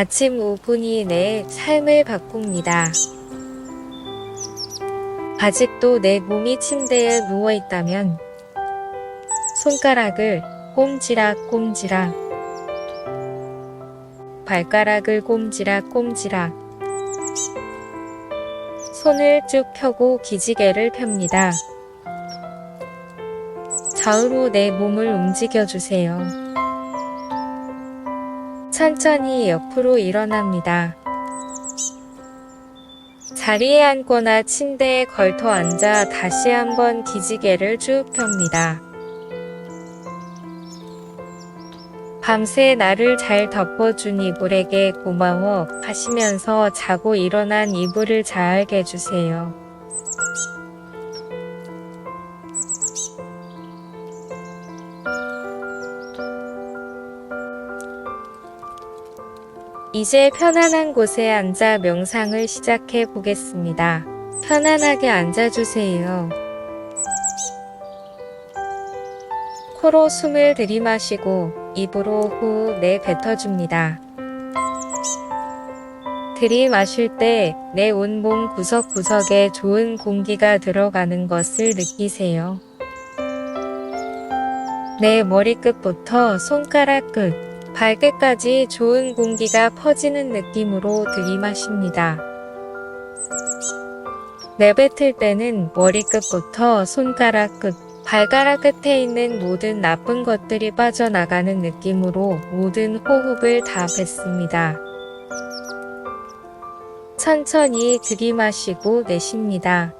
아침 5분이 내 삶을 바꿉니다. 아직도 내 몸이 침대에 누워 있다면 손가락을 꼼지락 꼼지락 발가락을 꼼지락 꼼지락 손을 쭉 펴고 기지개를 펴니다. 좌우로 내 몸을 움직여 주세요. 천천히 옆으로 일어납니다. 자리에 앉거나 침대에 걸터 앉아 다시 한번 기지개를 쭉 펴니다. 밤새 나를 잘 덮어준 이불에게 고마워 하시면서 자고 일어난 이불을 잘 개주세요. 이제 편안한 곳에 앉아 명상을 시작해 보겠습니다. 편안하게 앉아주세요. 코로 숨을 들이마시고 입으로 후 내뱉어줍니다. 들이마실 때 내 온몸 구석구석에 좋은 공기가 들어가는 것을 느끼세요. 내 머리끝부터 손가락 끝, 발끝까지 좋은 공기가 퍼지는 느낌으로 들이마십니다. 내뱉을 때는 머리끝부터 손가락 끝, 발가락 끝에 있는 모든 나쁜 것들이 빠져나가는 느낌으로 모든 호흡을 다 뱉습니다. 천천히 들이마시고 내쉽니다.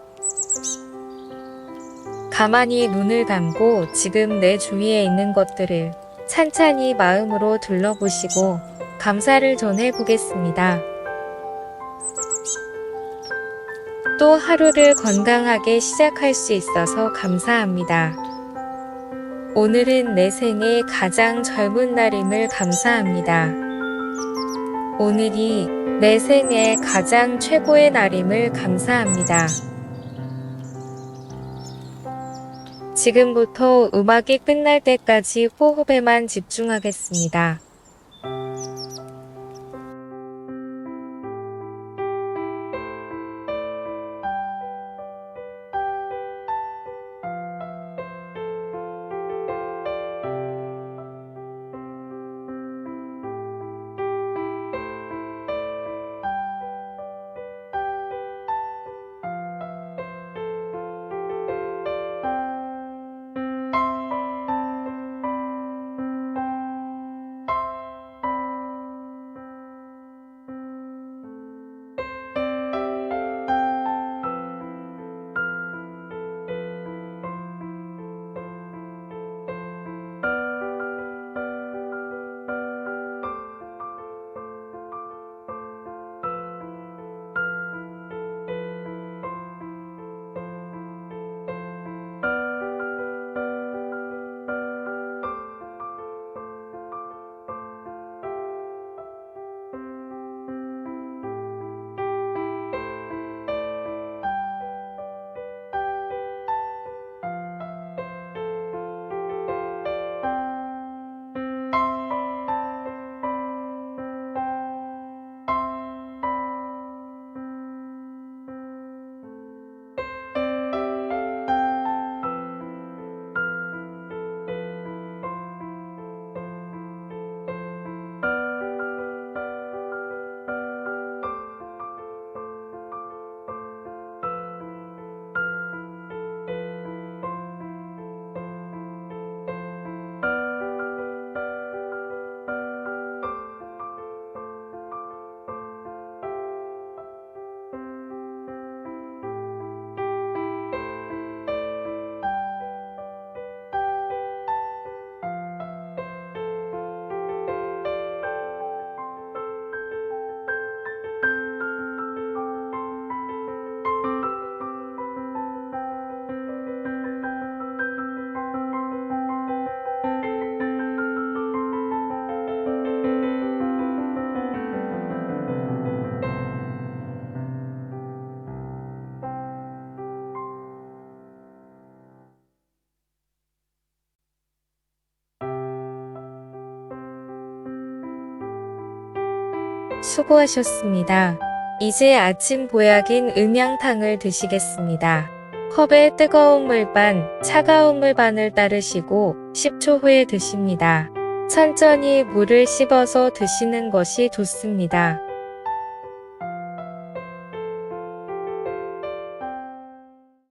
가만히 눈을 감고 지금 내 주위에 있는 것들을 찬찬히 마음으로 둘러보시고 감사를 전해 보겠습니다. 또 하루를 건강하게 시작할 수 있어서 감사합니다. 오늘은 내 생애 가장 젊은 날임을 감사합니다. 오늘이 내 생애 가장 최고의 날임을 감사합니다. 지금부터 음악이 끝날 때까지 호흡에만 집중하겠습니다. 수고하셨습니다. 이제 아침 보약인 음양탕을 드시겠습니다. 컵에 뜨거운 물 반, 차가운 물 반을 따르시고 10초 후에 드십니다. 천천히 물을 씹어서 드시는 것이 좋습니다.